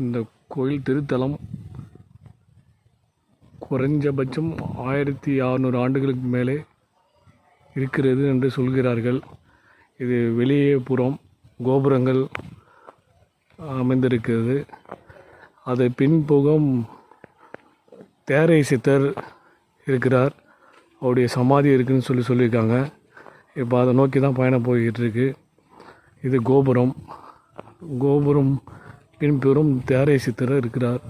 இந்த கோயில் திருத்தலம் குறைஞ்சபட்சம் ஆயிரத்தி அறநூறு ஆண்டுகளுக்கு மேலே இருக்கிறது என்று சொல்கிறார்கள். இது வெளியே புறம் கோபுரங்கள் அமைந்திருக்கிறது. அதை பின்புகம் தேரை சித்தர் இருக்கிறார். அவருடைய சமாதி இருக்குன்னு சொல்லி சொல்லியிருக்காங்க. இப்போ அதை நோக்கி தான் பயணம் போய்கிட்டு இருக்கு. இது கோபுரம். கோபுரம் பின்புறம் தேரை சித்தர் இருக்கிறார்.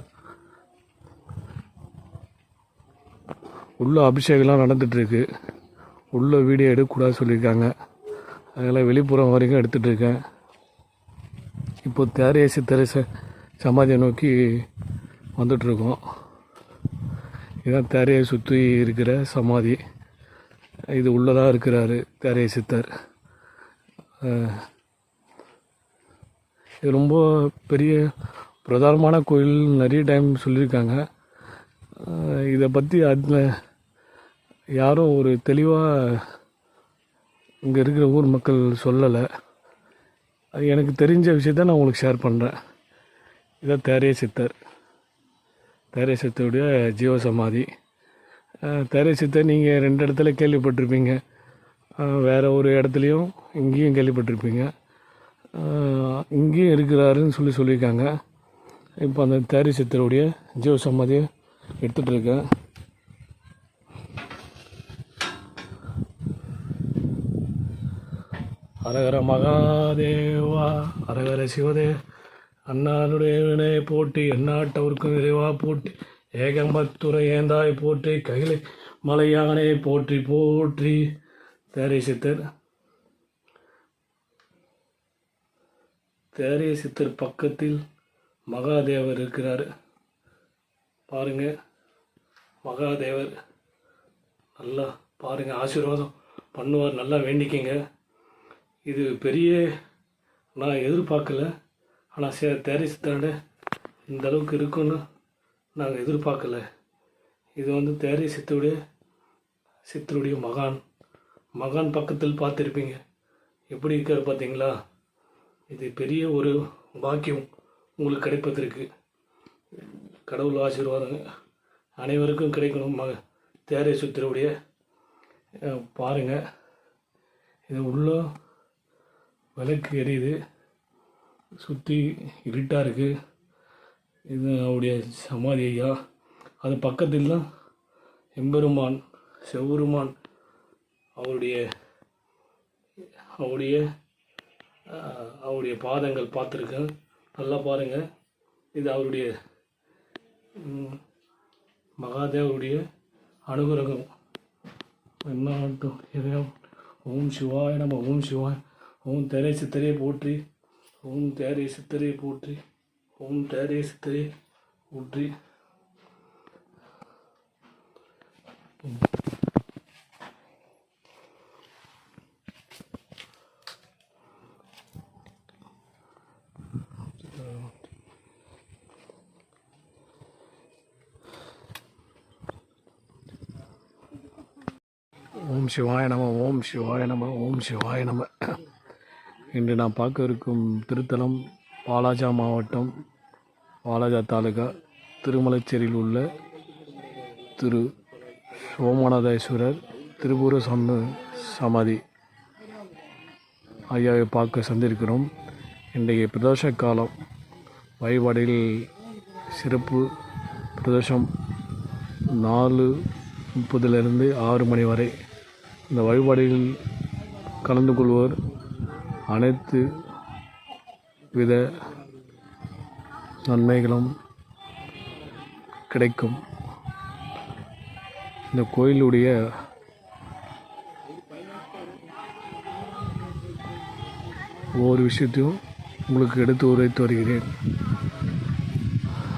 உள்ள அபிஷேகம்லாம் நடந்துகிட்ருக்கு உள்ள வீடியோ எடுக்கக்கூடாது சொல்லியிருக்காங்க. அதனால் வெளிப்புறம் வரைக்கும் எடுத்துகிட்டு இருக்கேன் இப்போ தேரைய சித்தரை ச சமாதியை நோக்கி வந்துட்ருக்கோம் இதுதான் தேரையை சுற்றி இருக்கிற சமாதி. இது உள்ளதாக இருக்கிறாரு தேரைய சித்தர். இது ரொம்ப பெரிய பிரதானமான கோயில் நிறைய டைம் சொல்லியிருக்காங்க. இதை பற்றி அதில் யாரும் ஒரு தெளிவாக இங்கே இருக்கிற ஊர் மக்கள் சொல்லலை. அது எனக்கு தெரிஞ்ச விஷயத்த நான் உங்களுக்கு ஷேர் பண்ணுறேன் இதான் தேரைய சித்தர் தேரைய சித்தருடைய ஜீவ சமாதி தேரைய சித்தர் நீங்கள் ரெண்டு இடத்துல கேள்விப்பட்டிருப்பீங்க. வேறு ஒரு இடத்துலையும் இங்கேயும் கேள்விப்பட்டிருப்பீங்க. இங்கேயும் இருக்கிறாருன்னு சொல்லி சொல்லியிருக்காங்க. இப்போ அந்த தேரி சித்தருடைய ஜீவ சமாதியை எடுத்துகிட்டு இருக்கேன். மகாதேவா அரகர சிவதே அண்ணானுடைய வினை போட்டி எந்நாட்டவர்க்கும் நிறைவா போட்டி ஏகம்பத்துரை ஏந்தாய் போற்றி கைலை மலையானை போற்றி போற்றி. தேரை சித்தர் தேரைய சித்தர் பக்கத்தில் மகாதேவர் இருக்கிறார். பாருங்க மகாதேவர் நல்லா பாருங்க ஆசீர்வாதம் பண்ணுவார் நல்லா வேண்டிக்கங்க. இது பெரிய நான் எதிர்பார்க்கல. ஆனால் சே தேரை சித்தாண்ட இந்த அளவுக்கு இருக்குன்னு நாங்கள் எதிர்பார்க்கல. இது வந்து தேரை சித்தருடைய சித்தருடைய மகான். மகான் பக்கத்தில் பார்த்துருப்பீங்க. எப்படி இருக்கார் பார்த்தீங்களா இது பெரிய ஒரு பாக்கியம் உங்களுக்கு கிடைப்பதற்கு. கடவுள் ஆசீர்வாதங்க. அனைவருக்கும் கிடைக்கணும். மக தேரை சித்தருடைய பாருங்கள் இது உள்ள விளக்கு எரியுது. சுற்றி இருட்டாக இருக்குது இது அவருடைய சமாதி ஐயா. அது பக்கத்தில் தான் எம்பெருமான் செவ்வெருமான் அவருடைய அவருடைய அவருடைய பாதங்கள் பார்த்துருக்கேன். நல்லா பாருங்கள் இது அவருடைய மகாதேவருடைய அனுகிரகம். என்ன ஆகட்டும் ஓம் சிவாய நம்ம ஓம் சிவாய். ஓம் தேரை சித்தரே போற்றி ஓம் தேரே சித்தரே போற்றி ஓம் தேரே சித்தரே போற்றி. ஓம் சிவாய நம ஓம் சிவாய நம ஓம் சிவாய நம. இன்று நான் பார்க்க இருக்கும் திருத்தலம் வாலாஜா மாவட்டம் வாலாஜா தாலுகா திருமலைச்சேரியில் உள்ள திரு சோமநாதேஸ்வரர் திருபுர சம சமாதி ஐயாவை பார்க்க சந்திருக்கிறோம். இன்றைய பிரதோஷ காலம் வழிபாடில் சிறப்பு பிரதோஷம் நாலு முப்பதுலேருந்து ஆறு மணி வரை இந்த வழிபாடுகளில் கலந்து கொள்வோர் அனைத்து வித நன்மைகளும் கிடைக்கும். இந்த கோயிலுடைய ஒவ்வொரு விஷயத்தையும் உங்களுக்கு எடுத்து உரைத்து வருகிறேன்.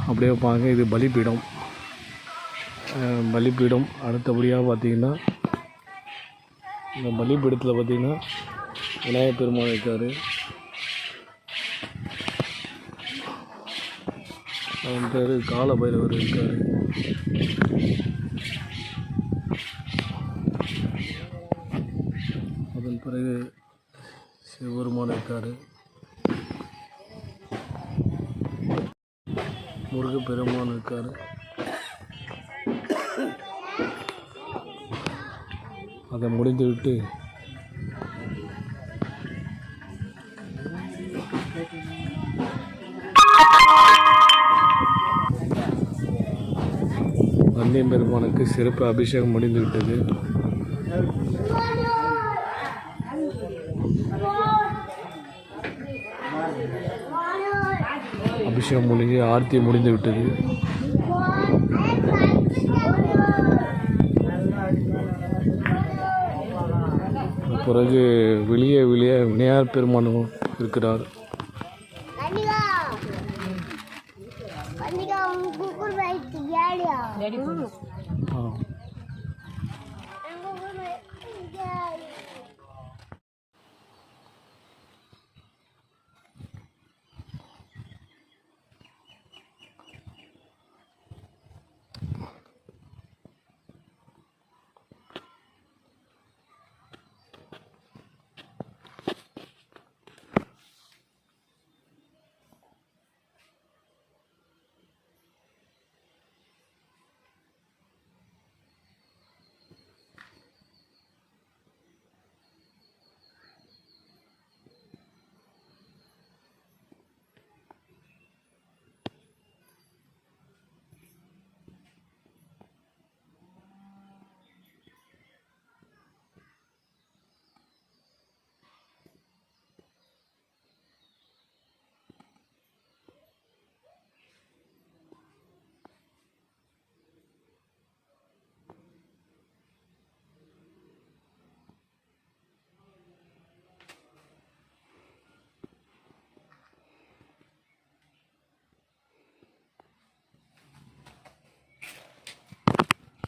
அப்படியே பாருங்கள் இது பலிப்பீடம் பலிப்பீடம் அடுத்தபடியாக பார்த்தீங்கன்னா இந்த பலிபீடத்தில் பார்த்திங்கன்னா விநாயகர் பெருமாள் இருக்கார். அவன் பேர் கால பைரவர் இருக்கார். அதன் பிறகு சிவபெருமான் இருக்கார். முருகப்பெருமான் இருக்கார். அதை முடிந்துவிட்டு வந்தியம் பெருமானுக்கு சிறப்பு அபிஷேகம் முடிந்துவிட்டது அபிஷேகம் முடிஞ்சு ஆர்த்தி முடிந்துவிட்டது பிறகு வெளியே வெளியே வினையார் பெருமானும் இருக்கிறார். Ready?